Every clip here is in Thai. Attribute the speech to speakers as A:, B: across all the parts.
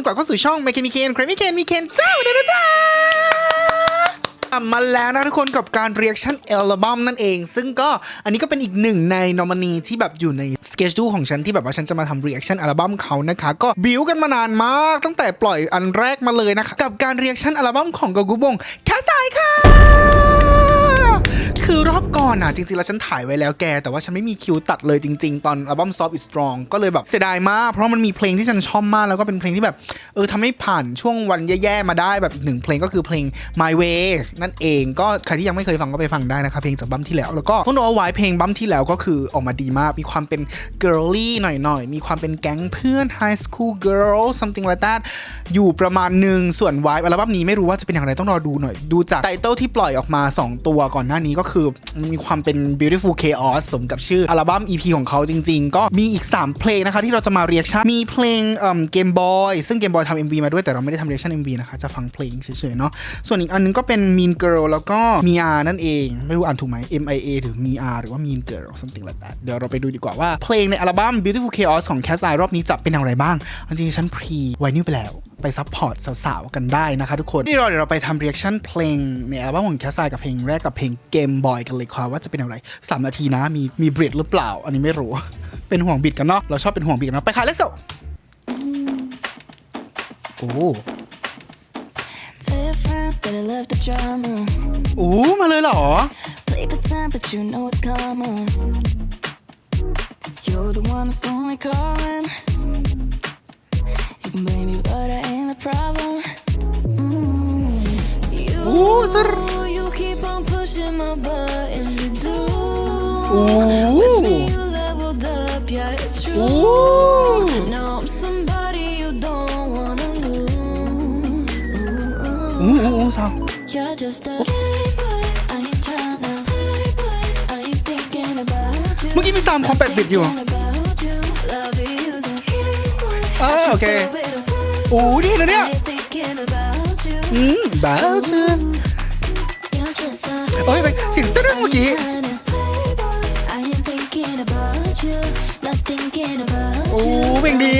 A: นกคนกลับเข้าสู่ช่อง m ม k เคนมีเคนครไม่เคนมีเคนเจ้าเด้อจ๊ะกลับมาแล้วนะทุกคนกับการ reaction อัลบั้มนั่นเอง ซึ่งก็อันนี้ก็เป็นอีกหนึ่งในนอมนีที่แบบอยู่ในสเกจดูของฉันที่แบบว่าฉันจะมาทำ reaction อัลบั้มเขานะคะ ก็บิวกันมานานมาก ตั้งแต่ปล่อยอันแรกมาเลยนะคะ กับการ reaction อัลบั้มของกกุบงแคสายค่ะ คือรอบก่อนอะจริงๆ แล้วฉันถ่ายไว้แล้วแก แต่ว่าฉันไม่มีคิวตัดเลยจริง ๆ ตอนอัลบั้ม Soft is Strong ก็เลยแบบเสียดายมาก เพราะมันมีเพลงที่ฉันชอบมาก แล้วก็เป็นเพลงที่แบบ เออทำให้ผ่านช่วงวันแย่ๆ มาได้แบบอีกหนึ่งเพลงก็คือเพลง My Way นั่นเองก็ใครที่ยังไม่เคยฟังก็ไปฟังได้นะคะเพลงจากบัมที่แล้ว แล้วก็ต้องบอกว่าไว้เพลงบัมที่แล้วก็คือออกมาดีมาก มีความเป็น girly หน่อยๆ มีความเป็นแก๊งเพื่อน high school girl something like that อยู่ประมาณหนึ่งส่วนไวอัลบั้มนี้ไม่รู้ว่าจะเป็นอย่างไรต้องรอดูหน่อยดูจากไตเติลที่ปล่อยออกมา 2 ตัวก่อนหน้านี้ก็คือมีความเป็น beautiful chaos สมกับชื่ออัลบั้ม EP ของเขาจริง ๆ ก็มีอีก 3 เพลงนะคะที่เราจะมาเรียกชั่นมีเพลงเกมบอยซึ่งเกมบอยทำ MV มาด้วยแต่เราไม่ได้ทำเรียกชั่น MV นะคะ จะฟังเพลงเฉยๆเนาะส่วนอีกอันนึงก็เป็น Mean Girl แล้วก็ Mia นั่นเอง ไม่รู้อ่านถูกไหม M I A หรือ Mia หรือว่า Mean Girl something like that เดี๋ยวเราไปดูดีกว่าว่าเพลงในอัลบั้ม beautiful chaos ของ Cat's Eye รอบนี้จะเป็นอย่างไรบ้างจริงๆฉันพรีไวนิวไปแล้วไปซัพพอร์ตสาวๆกันได้นะคะทุกคนนี่เราเดี๋ยวเราไปทำเรีแอคชั่นเพลงในอัลบั้มของแคสไซกับเพลงแรกกับเพลงเกมบอยกันเลยค่ะว่าจะเป็นอย่างไร 3 นาทีนะมีมีบริดหรือเปล่า อันนี้ไม่รู้ เป็นห่วงบิดกันเนาะเราชอบเป็นห่วงบิดกันเนาะไปค่ะ let's go โอ้
B: Tell your friends that I love the drama.
A: โอ้มาเลยเหรอ
B: Play pretend, but you know it's coming. You're the one that's only calling. You can blame me, but I ain't the problem. Mm. You,
A: Ooh, sir.
B: you keep on pushing my buttons. You do.
A: Ooh.
B: With me, you leveled up. Yeah, it's true.
A: Ooh.
B: Now I'm somebody you don't wanna lose. Ooh.
A: อู้อู้อู้สาว
B: You're just a playboy. I ain't tryna playboy. I ain't thinking about you.
A: เมื่อกี้มีซามคอมแปดบิดอยู่
B: Thinking about you. Love is a playboy.
A: อ่า
B: I should
A: โอเค
B: throw it away.
A: โอ้ดีนะเนี่ยอืมบ้าเชื่อโอ้ยไปสียงเต้นเมื่อกี้โอ้เพลงดี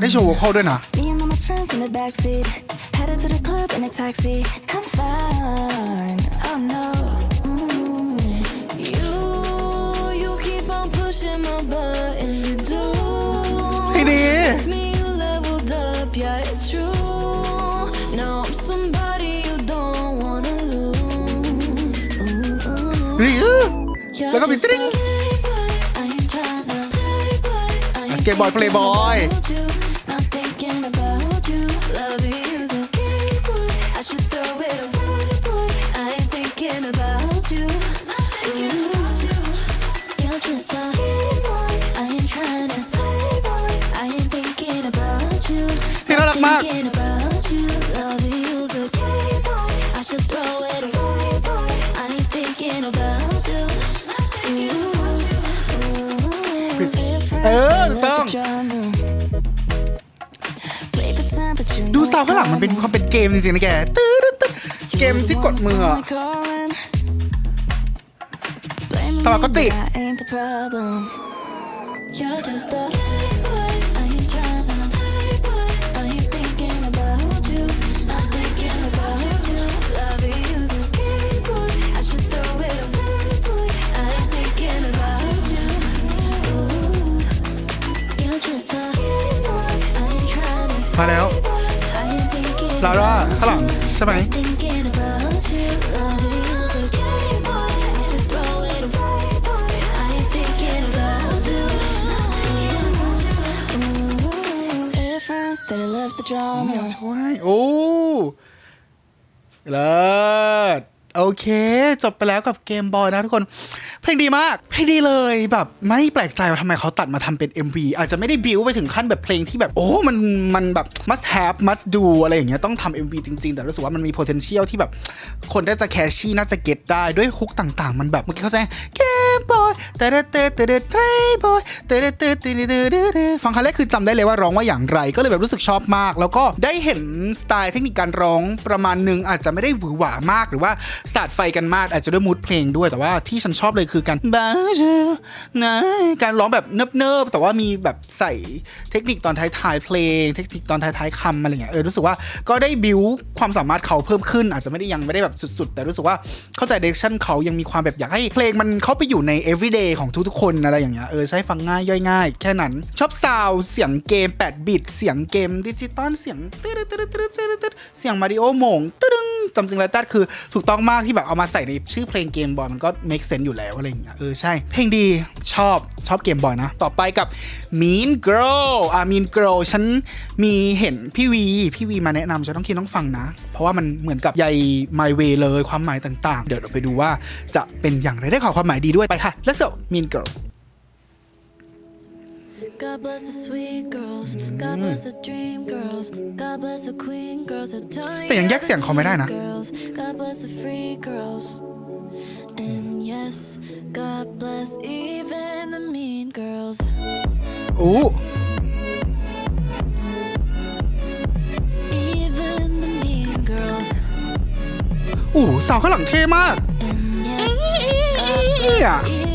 A: ได้โชว์วอลอลด้วยนะ
B: backseat. Headed to the club in a taxi. I'm fine. Oh no. Mm. Mm-hmm. You, you keep on pushing my button. You do.
A: Hey, dear.
B: With me, you leveled up. Yeah, it's true. Now I'm somebody you don't wanna lose. Ooh, ooh. Yeah, boy, playboy.
A: เป็นความเป็นเกมจริงๆนะแกตื้อตื้อตื้อเกมที่กดมืออะ แต่ว่าก็ติด
B: You're just a playboy. I ain't tryna playboy. I ain't thinking about you. Not thinking about you. Love is a game boy. I should throw it away, boy. I ain't thinking about you. Ooh. You're just a game boy. I ain't tryna
A: มาแล้ว
B: I ain't thinking
A: ลาร่าข้างหลังใช่ไหม
B: Thinking about you, love is a game boy. I should throw it away, boy. I ain't thinking about you. Ooh, tell your friends that I love the drama.
A: ช่วยโอ้เลิศโอเค จบไปแล้วกับเกมบอยนะทุกคน เพลงดีมาก เพลงดีเลยแบบไม่แปลกใจว่าทำไมเขาตัดมาทำเป็น MV อาจจะไม่ได้บิวไปถึงขั้นแบบเพลงที่แบบโอ้มันมันแบบ must have must do อะไรอย่างเงี้ยต้องทำ MV จริง ๆ แต่รู้สึกว่ามันมี potential ที่แบบ คนน่าจะแคชชี่น่าจะเก็ตได้ด้วยฮุกต่าง ๆ มันแบบเมื่อกี้เขาแซง บอยเตเตเตเตเตเตบอยเตเตเตเตเตเตฟังครั้งแรกคือจำได้เลยว่าร้องว่าอย่างไร ก็เลยแบบรู้สึกชอบมาก แล้วก็ได้เห็นสไตล์เทคนิคการร้องประมาณหนึ่งอาจจะไม่ได้หวือหวามากหรือว่าสาดไฟกันมากอาจจะด้วยมูดเพลงด้วยแต่ว่าที่ฉันชอบเลยคือการบาจูนะการร้องแบบเนิบๆแต่ว่ามีแบบใส่เทคนิคตอนท้ายๆเพลง เทคนิคตอนท้ายๆคำอะไรเงี้ยเออรู้สึกว่าก็ได้บิวความสามารถเขาเพิ่มขึ้น อาจจะไม่ได้ยังไม่ได้แบบสุดๆ แต่รู้สึกว่าเข้าใจเดเรคชั่นเขายังมีความแบบอยากให้เพลงมันเข้าไปอยู่ใน everyday ของทุกๆคนอะไรอย่างเงี้ยเออใช้ฟังง่ายย่อยง่ายแค่นั้น ชอบซาวเสียงเกม 8 บิต เสียงเกมดิจิตอลเสียงเสียงมาริโอหมงตึ้ง จำจริงแล้วตัดคือถูกต้องมากที่แบบเอามาใส่ในชื่อเพลงเกมบอยมันก็ make sense อยู่แล้วอะไรอย่างเงี้ยเออใช่ เพลงดีชอบชอบเกมบอยนะ ต่อไปกับ Mean Girl อะ Mean Girl ฉันมีเห็นพี่วีพี่วีมาแนะนำฉันต้องคิดต้องฟังนะ เพราะว่ามันเหมือนกับใย My Way เลยความหมายต่างๆ เดี๋ยวเราไปดูว่าจะเป็นอย่างไรได้ข่าวความหมายดีด้วยไปค่ะ Let's go Mean Girl
C: God bless the sweet girls. God bless the dream girls. God bless the queen girls. I'm telling
A: แต่ยังแยกเสียงเขาไม่ได้นะ
C: girls. God bless the free girls. And yes, God bless even the mean girls.
A: อู้
C: Even the mean girls.
A: อู้สาวข้างหลังเท่มาก
C: And yes, God
A: Yeah.
C: bless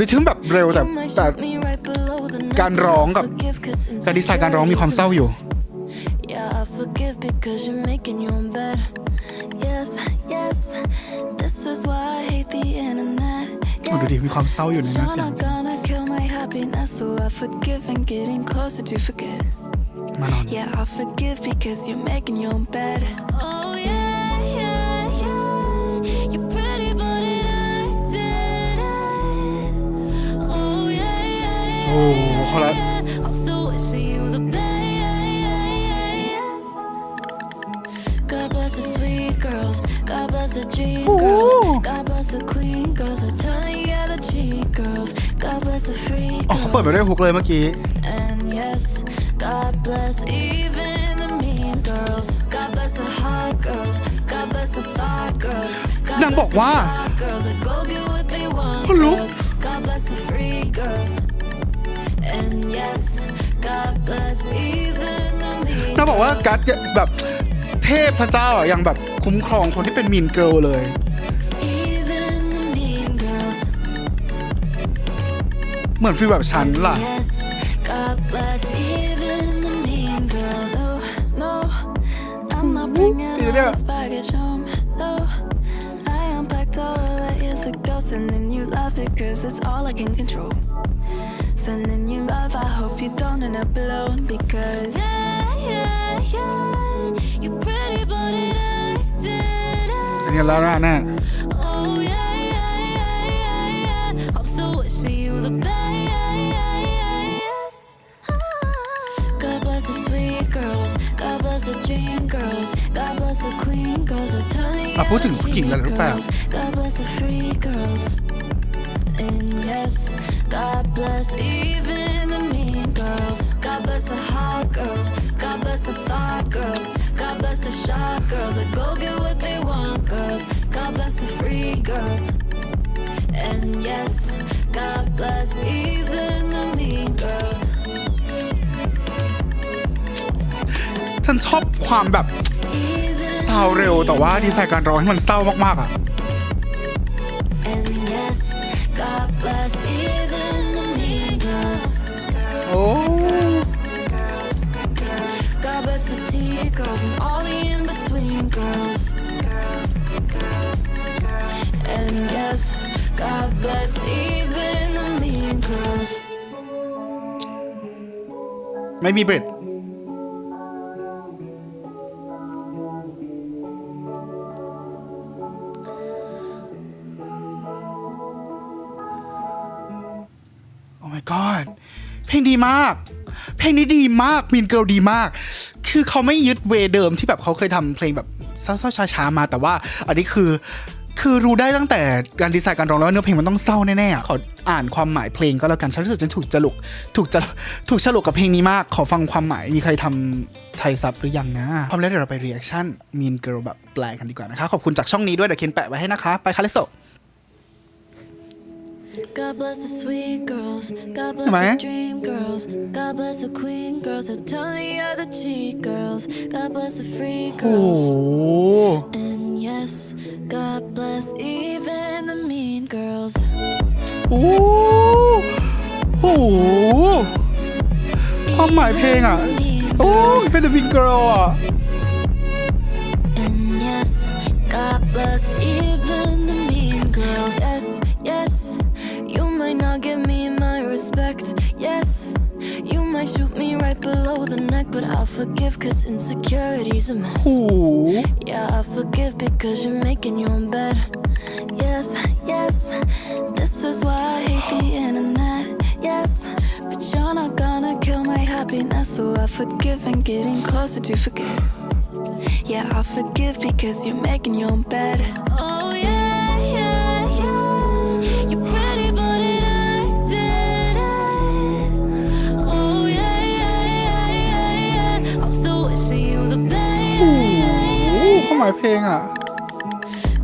A: ริทึมแบบเร็วแต่
C: you might
A: แต่
C: shoot me right below the neck,
A: การ
C: but
A: ร้อง
C: I'll
A: กับ
C: forgive 'cause
A: แต่ดีไซน์การร้องมีความเศร้าอยู่
C: Yeah, I forgive because you're making your own bed. Yes, yes, this is why I hate the internet.
A: โอ้ดูดิมีความเศร้าอยู่ใน
C: Yes,
A: นั้น
C: you're
A: เสียง
C: not gonna kill my happiness, so I forgive and getting closer to forget.
A: มานอน
C: you, the cheat girls. God bless the free
A: อ๋อเขาเปิดไปด้วย
C: girls.
A: ฮุกเลยเมื่อกี้
C: And yes, God bless even the mean girls. God bless the hot girls. God bless the thought girls. God
A: นางบอก
C: bless the
A: ว่า
C: shy girls that go get what they want.
A: คนลุก
C: girls. God bless the free girls. And yes, God bless even the mean
A: นางบอกว่ากัดแบบเทพพระเจ้าอะยังแบบคุ้มครองคนที่เป็นมีนเกิลเลย
C: Even the mean girls.
A: เหมือนฟีลแบบฉันล่ะ
C: Yes, God bless even the mean girls. No, no, I'm not bringing all
A: Yeah.
C: this baggage home. you love because it's all I can control. Sending you love, I hope you don't end up alone because yeah, yeah, yeah, you're pretty, but it acted
A: อันนี้แล้วนะแน่
C: Oh yeah, yeah, yeah, yeah, yeah. I'm still wishing you the best. God bless the sweet girls. God bless the dream girls. God bless the queen girls. I'm telling you,
A: อ่ะพูดถึง
C: the
A: ผู้หญิงหลายๆรูปแบบ
C: girls. God bless the free girls. And yes, God bless even the mean girls. God bless the hot girls. God bless the thought girls. God bless the shy girls that go get what they want, girls. God bless the free girls. And yes, God bless even the mean girls.
A: ฉันชอบความแบบ
C: Even
A: ซาวเร็วแต่ว่าดีไซน์การร้องให้มันเศร้ามากๆอะ ไม่มีเบรดโอ้ my god เพลงดีมาก เพลงนี้ดีมากมีนเกิลดีมาก คือเขาไม่ยึดเวเดิมที่แบบเขาเคยทำเพลงแบบเศร้าๆช้าๆมาแต่ว่า อันนี้คือ คือรู้ได้ตั้งแต่การดีไซน์การร้องแล้วว่าเนื้อเพลงมันต้องเศร้าแน่ๆอะขออ่านความหมายเพลงก็แล้วกันฉันรู้สึกฉันถูกจลุกถูกจะถูกฉลุกกับเพลงนี้มากขอฟังความหมายมีใครทำไทยซับหรือยังนะพร้อมแล้วเดี๋ยวเราไปรีแอคชั่นมีนเกิลแบบแปลกันดีกว่านะคะ ขอบคุณจากช่องนี้ด้วยเดี๋ยวเคนแปะไว้ให้นะคะ ไปคาเลโซ
C: God bless the sweet girls. God bless
A: Am I?
C: the dream girls. God bless the queen girls that turn the other cheek girls. God bless the free
A: โอ้โห
C: girls. And yes, God bless even the mean girls.
A: โอ้โหความหมายเพลงอ่ะ โอ้เป็น The Big Girl อ่ะ
C: And yes, God bless even the mean girls. Yes, yes, you might not give me my respect. Yes, you might shoot me right below the neck, but I'll forgive cause insecurity's a mess.
A: Ooh.
C: Yeah, I forgive because you're making your own bed. Yes, yes, this is why I hate the internet. Yes, but you're not gonna kill my happiness, so I forgive and getting closer to forget. Yeah, I forgive because you're making your own bed. Oh.
A: มหมายเพลงอ่ะ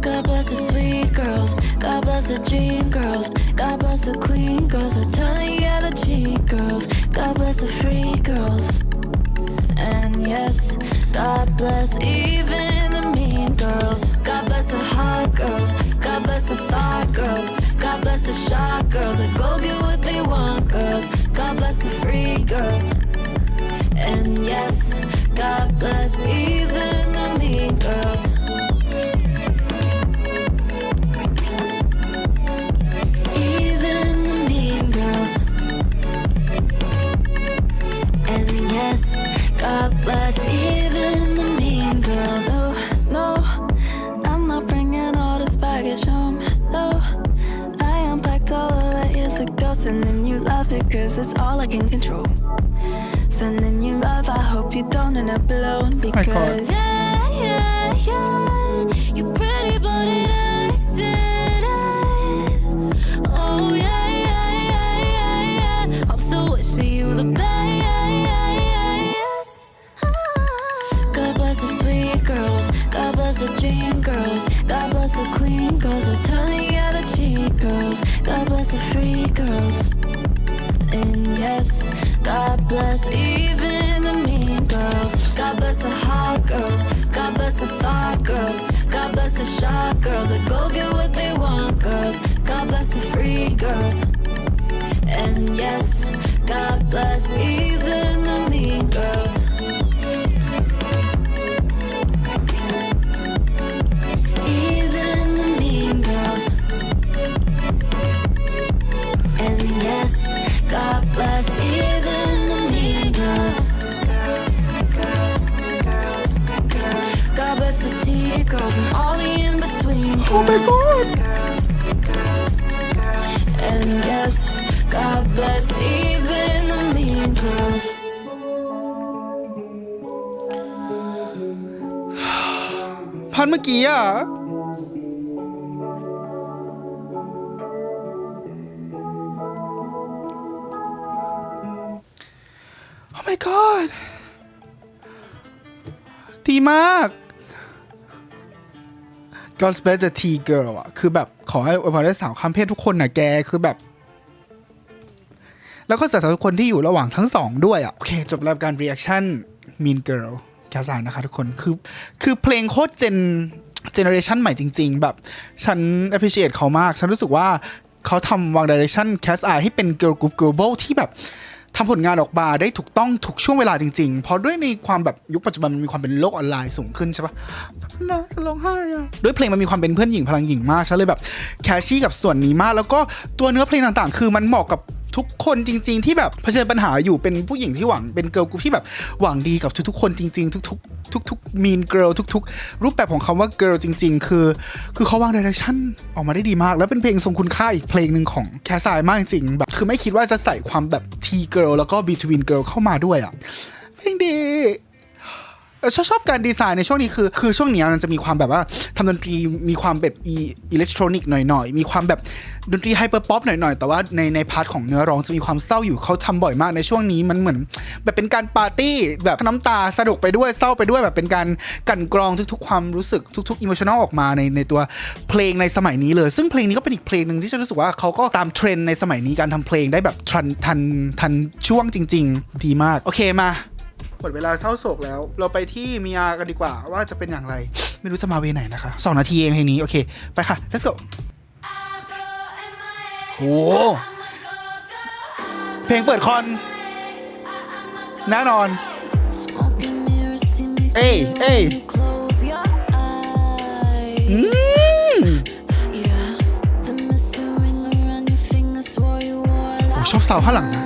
C: God bless the sweet girls. God bless the dream girls. God bless the queen girls. I turn the other cheek girls. God bless the free girls. And yes, God bless even the mean girls. God bless the hot girls. God bless the thought girls. God bless the shy girls that go get what they want girls. God bless the free girls. And yes, God bless even the mean girls. even the mean girls. And yes, God bless even the mean girls. No, no, I'm not bringing all this baggage home. No, I unpacked all of that years ago, sending you love because it's all I can control. Sending you love, I hope you up alone because yeah, yeah, yeah, you're pretty, but it acted. Oh yeah, yeah, yeah, yeah, yeah. I'm still wishing you the best. God bless the sweet girls. God bless the dream girls. God bless the queen girls that turn the other cheek girls. God bless the free girls. And yes, God bless even bless the shy girls that go get what they want girls. God bless the free girls. And yes, God bless even the mean girls.
A: อกี้อะโอ้ my god ดีมาก God's best the T girl อะ คือแบบขอให้อวยพรได้สาวข้ามเพศทุกคนน่ะแก คือแบบ แล้วก็สำหรับทุกคนที่อยู่ระหว่างทั้งสองด้วยอะ โอเค จบแล้วกับการ reaction Mean Girl แคสไายนะคะทุกคนคือคือเพลงโคตรเจนเจเนอเรชันใหม่จริง ๆ แบบฉัน appreciate เขามาก ฉันรู้สึกว่าเขาทำวาง direction cast eye ให้เป็น girl group global ที่แบบทำผลงานออกมาได้ถูกต้องถูกช่วงเวลาจริงๆ เพราะด้วยในความแบบยุคปัจจุบันมันมีความเป็นโลกออนไลน์สูงขึ้นใช่ปะนะจะร้องไห้อะด้วยเพลงมันมีความเป็นเพื่อนหญิงพลังหญิงมากฉันเลยแบบแคชชี่กับส่วนนี้มาก แล้วก็ตัวเนื้อเพลงต่างๆ คือมันเหมาะกับ ทุกคนจริง ๆ ที่แบบเผชิญปัญหาอยู่เป็นผู้หญิงที่หวังเป็นเกิร์ลกรุ๊ปที่แบบหวังดีกับทุกๆ คนจริง ๆ ทุกๆ ทุกๆมีนเกิร์ลทุก ๆ รูปแบบของคำว่าเกิร์ลจริง ๆ คือ คือเขาวางดิเรคชั่นออกมาได้ดีมาก แล้วเป็นเพลงทรงคุณค่าอีกเพลงหนึ่งของแคสไซมากจริงๆแบบคือไม่คิดว่าจะใส่ความแบบทีเกิร์ลแล้วก็บีทวินเกิร์ลเข้ามาด้วยอะเพลงดี ชอบชอบการดีไซน์ในช่วงนี้คือ คือช่วงเนี้มันจะมีความแบบว่าทำดนตรีมีความแบบอิเล็กทรอนิกส์หน่อยๆ มีความแบบดนตรีไฮเปอร์ป๊อปหน่อยๆ แต่ว่าในในพาร์ทของเนื้อร้องจะมีความเศร้าอยู่เขาทำบ่อยมากในช่วงนี้มันเหมือน แบบเป็นการปาร์ตี้แบบน้ำตาสนุกไปด้วยเศร้าไปด้วยแบบเป็นการกันกรองทุกๆ ความรู้สึกทุกๆอิโมชั่นอลออกมาในในตัวเพลงในสมัยนี้เลย ซึ่งเพลงนี้ก็เป็นอีกเพลงหนึ่งที่ฉันรู้สึกว่าเขาก็ตามเทรนด์ในสมัยนี้การทำเพลงได้แบบทันทันทันช่วงจริง ๆ ดีมากโอเคมา หมดเวลาเศร้าโศกแล้ว เราไปที่มีอากันดีกว่าว่าจะเป็นอย่างไร ไม่รู้จะมาเวไหนนะคะสองนาทีเองเพลงนี้ โอเค ไปค่ะ let's go โอ้เพลงเปิดคอนแน่นอน
C: Smoking mirrors see me
A: Hey,
C: through
A: hey.
C: when you close your eyes.
A: อืมโอ้ชอบสาวข้างหลังนะ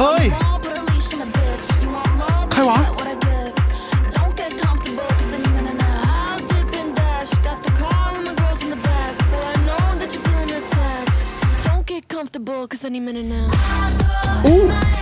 C: want more, but
A: ใคร
C: you
A: วะ
C: get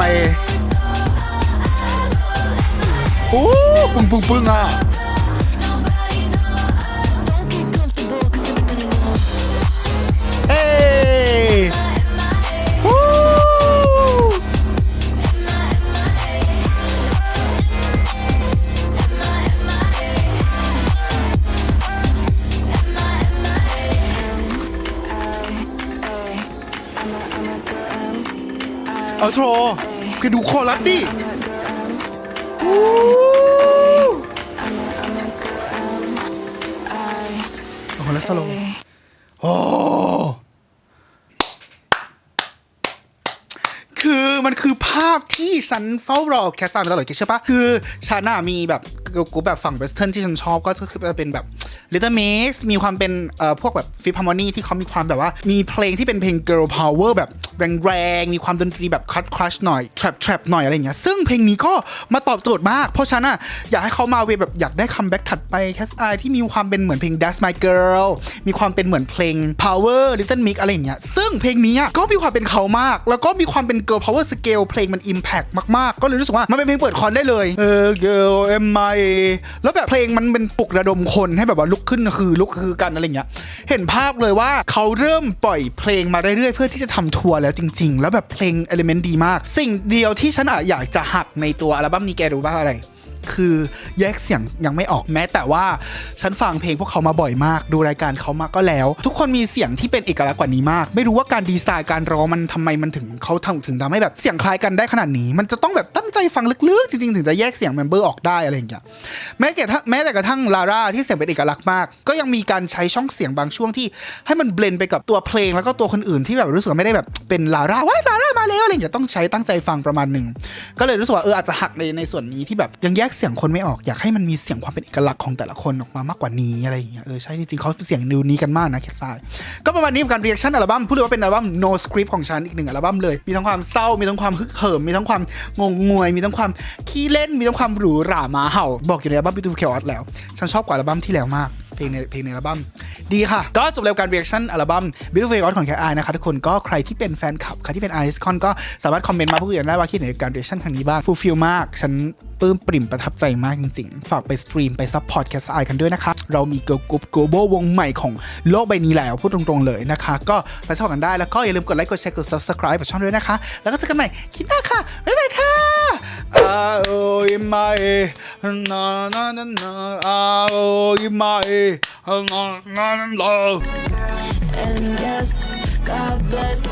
A: มไอโอ้ปึ้งปึ้งปึ้งอะ เอาโทรคือดูคอรัสดิวู้เอาคนละสโลว์โอ้คือมันคือภาพที่ฉันเฝ้ารอแคสซายมาตลอดใช่ปะคือฉันน่ะมีแบบ กรุ๊ปแบบฝั่งเวสเทิร์นที่ฉันชอบก็คือจะเป็นแบบ Little Mix มีความเป็นเอ่อพวกแบบฟิปฮาร์โมนีที่เขามีความแบบว่า มีเพลงที่เป็นเพลง girl power แบบแรงๆ มีความดนตรีแบบคั t ครัชหน่อย trap trap หน่อยอะไรเงี้ยซึ่งเพลงนี้ก็มาตอบโจทย์มาก เพราะฉันน่ะอยากให้เขามาเวแบบอยากได้คัมแบ็กถัดไปแคสไอที่มีความเป็นเหมือนเพลง That's My Girl มีความเป็นเหมือนเพลง Power Little Mix อะไรอย่างเงี้ยซึ่งเพลงนี้ก็มีความเป็นเขามาก แล้วก็มีความเป็น Girl Power Scale เพลงมัน Impact มากๆ ก็เลยรู้สึกว่ามันเป็นเพลงเปิดคอนได้เลยเออ Girl M I แล้วแบบเพลงมันเป็นปลุกระดมคนให้แบบว่าลุกขึ้นคือลุกคือกันอะไรเงี้ย เห็นภาพเลยว่าเขาเริ่มปล่อยเพลงมาเรื่อยๆเพื่อที่จะทำทัวร์แล้วจริง ๆ แล้วแบบเพลงเอลิเมนต์ดีมาก สิ่งเดียวที่ฉันอะอยากจะหักในตัวอัลบั้มนี้แกรู้บ้างอะไร คือแยกเสียงยังไม่ออกแม้แต่ว่าฉันฟังเพลงพวกเขามาบ่อยมาก ดูรายการเขามาก็แล้ว ทุกคนมีเสียงที่เป็นเอกลักษณ์กว่านี้มาก ไม่รู้ว่าการดีไซน์การร้องมันทำไมมันถึงเขาทำถึงทำให้แบบเสียงคล้ายกันได้ขนาดนี้ มันจะต้องแบบตั้งใจฟังลึกๆ จริงๆ ถึงจะแยกเสียงเมมเบอร์ออกได้อะไรอย่างเงี้ยแม้แต่แม้แต่กระทั่งลาร่าที่เสียงเป็นเอกลักษณ์มาก ก็ยังมีการใช้ช่องเสียงบางช่วงที่ ให้มันเบลนไปกับตัวเพลงแล้วก็ตัวคนอื่นที่แบบรู้สึกไม่ได้แบบเป็นลาร่าว้าลาร่า มาแล้วอะไรอย่างเงี้ยต้องใช้ตั้งใจฟังประมาณหนึ่งก็เลยรู้สึกว่าเอออาจจะหักในในส่วนนี้ที่แบบยังแยกเสียงคนไม่ออกอยากให้มันมีเสียงความเป็นเอกลักษณ์ของแต่ละคนออกมามากกว่านี้อะไรอย่างเงี้ยเออใช่จริงๆเขาเสียงนิวนี้กันมากนะแคสซายก็ประมาณนี้กับการเรียกชั่นอัลบั้มพูดเลยว่าเป็นอัลบั้ม no script ของฉันอีกหนึ่งอัลบั้มเลยมีทั้งความเศร้ามีทั้งความฮึกเหิมมีทั้งความงงงวย มีทั้งความขี้เล่นมีทั้งความหรูหรามาเห่า บอกอยู่ในอัลบั้ม Beautiful Chaos แล้ว ฉันชอบกว่าอัลบั้มที่แล้วมาก เพลงในเพลงในอัลบั้มดีค่ะ ก็จบเร็วการเรียกชั่นอัลบั้ม Beautiful Chaos ของแคทไอนะคะทุกคนก็ใครที่เป็นแฟนคลับใครที่เป็นไอคอนก็สามารถคอมเมนต์มาพูดคุยกันได้ว่าคิดเห็นการ reaction ครั้งนี้บ้างฟูลฟิลมากฉัน ปลื้มปริ่มประทับใจมากจริงๆ ฝากไปสตรีมไปซัพพอร์ต Cat Eye กันด้วยนะคะ เรามี girl group global วงใหม่ของโลกใบนี้แล้วพูดตรงๆเลยนะคะ ก็ไปซัพพอร์ตกันได้แล้วก็อย่าลืมกดไลค์กดแชร์กด subscribe กับช่องด้วยนะคะ แล้วก็เจอกันใหม่คลิปหน้าค่ะ บ๊ายบายค่ะ Ah, oh, in my na na na na ah, oh, in my na na na na
C: And yes, God bless